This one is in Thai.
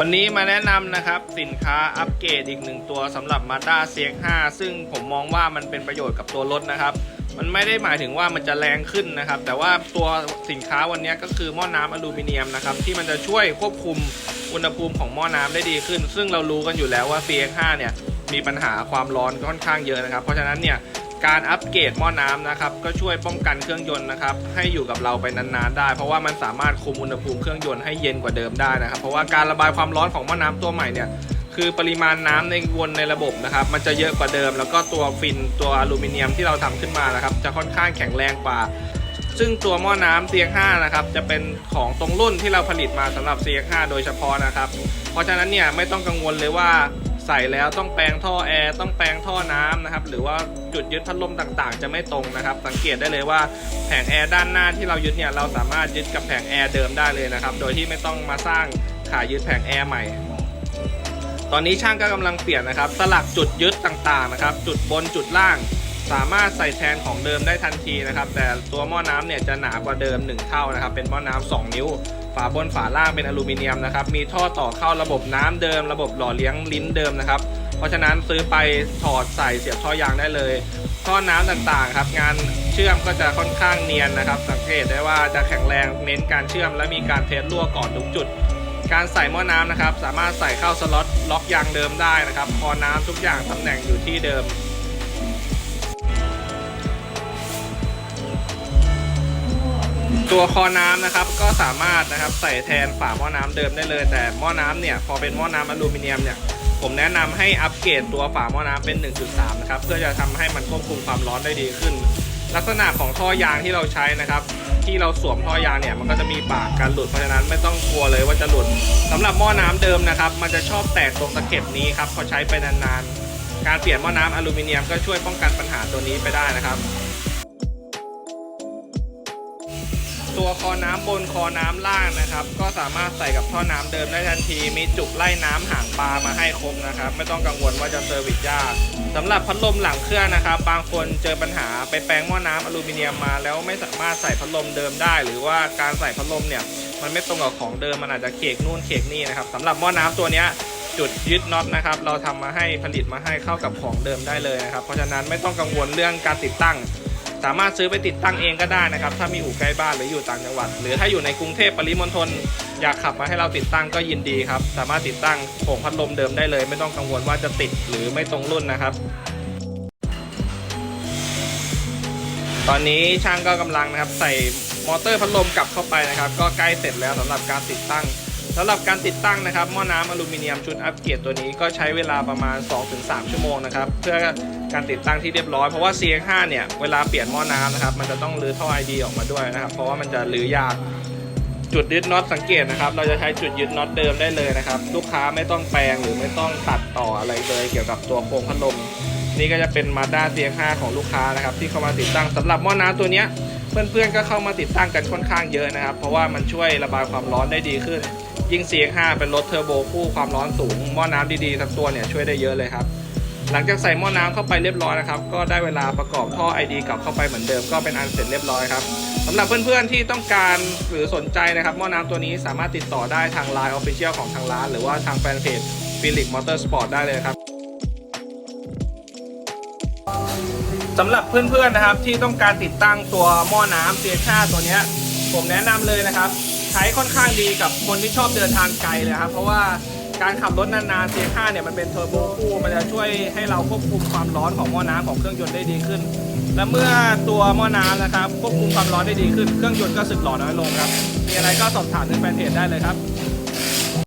วันนี้มาแนะนำนะครับสินค้าอัปเกรดอีกหนึ่งตัวสำหรับ Mazda CX-5 ซึ่งผมมองว่ามันเป็นประโยชน์กับตัวรถนะครับ มันไม่ได้หมายถึงว่ามันจะแรงขึ้นนะครับ แต่ว่าตัวสินค้าวันนี้ก็คือหม้อน้ำอลูมิเนียมนะครับ ที่มันจะช่วยควบคุมอุณหภูมิของหม้อน้ำได้ดีขึ้น ซึ่งเรารู้กันอยู่แล้วว่า CX-5 เนี่ยมีปัญหาความร้อนค่อนข้างเยอะนะครับ เพราะฉะนั้นเนี่ย การอัปเกรดหม้อน้ำนะครับ ก็ช่วยป้องกันเครื่องยนต์นะครับ ให้อยู่กับเราไปนานๆได้ เพราะว่ามันสามารถคุมอุณหภูมิเครื่องยนต์ให้เย็นกว่าเดิมได้นะครับ เพราะว่าการระบายความร้อนของหม้อน้ำตัวใหม่เนี่ยคือปริมาณน้ำในวนในระบบนะครับ มันจะเยอะกว่าเดิม แล้วก็ตัวฟินตัวอลูมิเนียมที่เราทำขึ้นมานะครับ จะค่อนข้างแข็งแรงกว่า ซึ่งตัวหม้อน้ำ CX5 นะครับจะเป็นของตรงรุ่นที่เราผลิตมาสำหรับ CX5 โดยเฉพาะนะครับ เพราะฉะนั้นเนี่ยไม่ต้องกังวลเลยว่า ใส่แล้วต้องแปลงท่อแอร์ต้องแปลงท่อน้ำนะครับหรือว่าจุดยึดพัดลมต่างๆ จะไม่ตรงนะครับ สังเกตได้เลยว่าแผงแอร์ด้านหน้าที่เรายึดเนี่ยเราสามารถยึดกับแผงแอร์เดิมได้เลยนะครับโดยที่ไม่ต้องมาสร้างขายึดแผงแอร์ใหม่ตอนนี้ช่างก็กำลังเปลี่ยนนะครับ สลักจุดยึดต่างๆนะครับ จุดบนจุดล่าง สามารถใส่แทนของเดิมได้ทันทีนะครับ แต่ตัวหม้อน้ำเนี่ยจะหนากว่าเดิม 1 เท่านะครับ เป็นหม้อน้ำ2นิ้ว ฝาบนฝาล่างเป็นอลูมิเนียมนะครับ มีท่อต่อเข้าระบบน้ำเดิม ระบบหล่อเลี้ยงลิ้นเดิมนะครับ เพราะฉะนั้นซื้อไปถอดใส่เสียบท่อยางได้เลย ท่อน้ำต่างๆครับงานเชื่อมก็จะค่อนข้างเนียนนะครับ สังเกตได้ว่าจะแข็งแรงเน้นการเชื่อม และมีการเทสรั่วก่อนทุกจุดการใส่หม้อน้ำนะครับ สามารถใส่เข้าสล็อตล็อกยางเดิมได้นะครับ พอน้ำทุกอย่างตำแหน่งอยู่ที่เดิม ตัวคอน้ำนะครับก็สามารถนะครับใส่แทนฝาหม้อน้ำเดิมได้เลย แต่หม้อน้ำเนี่ยพอเป็นหม้อน้ำอลูมิเนียมเนี่ยผมแนะนำให้อัปเกรดตัวฝาหม้อน้ำเป็น 1.3 นะครับ เพื่อจะทำให้มันควบคุมความร้อนได้ดีขึ้น ลักษณะของท่อยางที่เราใช้นะครับ ที่เราสวมท่อยางเนี่ยมันก็จะมีปากการหลุดเพราะฉะนั้นไม่ต้องกลัวเลยว่าจะหลุดสำหรับหม้อน้ำเดิมนะครับ มันจะชอบแตกตรงตะเข็บนี้ครับพอใช้ไปนานๆการเปลี่ยนหม้อน้ำอลูมิเนียมก็ช่วยป้องกันปัญหาตัวนี้ไปได้นะครับ ตัวคอน้ำบนคอน้ำล่างนะครับ ก็สามารถใส่กับท่อน้ำเดิมได้ทันที มีจุกไล่น้ำห่างปลามาให้ครบนะครับ ไม่ต้องกังวลว่าจะเซอร์วิสยากสำหรับพัดลมหลังเครื่องนะครับ บางคนเจอปัญหาไปแปลงหม้อน้ำอลูมิเนียมมา แล้วไม่สามารถใส่พัดลมเดิมได้ หรือว่าการใส่พัดลมเนี่ยมันไม่ตรงกับของเดิมมันอาจจะเขกนู่นเขกนี่นะครับสำหรับหม้อน้ำตัวนี้จุดยึดน็อตนะครับ เราทำมาให้ผลิตมาให้เข้ากับของเดิมได้เลยนะครับ เพราะฉะนั้นไม่ต้องกังวลเรื่องการติดตั้ง สามารถซื้อไปติดตั้งเองก็ได้นะครับ ถ้ามีอู่ใกล้บ้านหรืออยู่ต่างจังหวัด หรือถ้าอยู่ในกรุงเทพปริมณฑลอยากขับมาให้เราติดตั้งก็ยินดีครับ สามารถติดตั้งโป่งพัดลมเดิมได้เลย ไม่ต้องกังวลว่าจะติดหรือไม่ตรงรุ่นนะครับ ตอนนี้ช่างก็กำลังนะครับ ใส่มอเตอร์พัดลมกลับเข้าไปนะครับ ก็ใกล้เสร็จแล้วสำหรับการติดตั้ง สำหรับการติดตั้งนะครับหม้อน้ำอลูมิเนียมชุดอัปเกรดตัวนี้ก็ใช้เวลาประมาณ 2-3 ชั่วโมงนะครับเพื่อการติดตั้งที่เรียบร้อยเพราะว่า CX5 เนี่ยเวลาเปลี่ยนหม้อน้ำนะครับมันจะต้องรื้อท่อ ID ออกมาด้วยนะครับ เพราะว่ามันจะรื้อยากจุดยึดน็อตสังเกตนะครับ เราจะใช้จุดยึดน็อตเดิมได้เลยนะครับ ลูกค้าไม่ต้องแปลงหรือไม่ต้องตัดต่ออะไรเลยเกี่ยวกับตัวโครงพัดลมนี่ก็จะเป็น Mazda CX5 ของลูกค้านะครับ ที่เข้ามาติดตั้งสำหรับหม้อน้ำตัวเนี้ยเพื่อนๆก็เข้ามาติดตั้งกันค่อนข้างเยอะนะครับ เพราะว่ามันช่วยระบายความร้อนได้ดีขึ้น ยิ่ง CX5 เป็นรถเทอร์โบคู่ความร้อนสูง หม้อน้ำดีๆทั้งตัวเนี่ยช่วยได้เยอะเลยครับ หลังจากใส่หม้อน้ำเข้าไปเรียบร้อยนะครับ ก็ได้เวลาประกอบท่อ ID กลับเข้าไปเหมือนเดิมก็เป็นอันเสร็จเรียบร้อยครับสำหรับเพื่อนๆที่ต้องการหรือสนใจนะครับหม้อน้ำตัวนี้สามารถติดต่อได้ทาง Line Official ของทางร้าน หรือว่าทางแฟนเพจ Felix Motorsport ได้เลยครับสำหรับเพื่อนๆนะครับที่ต้องการติดตั้งตัวหม้อน้ำ CX5 ตัวเนี้ยผมแนะนำเลยนะครับ ช้ค่อนข้างดีกับคนที่ชอบเดินทางไกลเลยครับ เพราะว่าการขับรถนานๆ C5 เนี่ยมันเป็นเทอร์โบคู่มันจะช่วยให้เราควบคุมความร้อนของหม้อน้ำของเครื่องยนต์ได้ดีขึ้น และเมื่อตัวหม้อน้ำนะครับควบคุมความร้อนได้ดีขึ้น เครื่องยนต์ก็สึกหล่อน้อยลงครับ มีอะไรก็สอบถามในแฟนเพจได้เลยครับ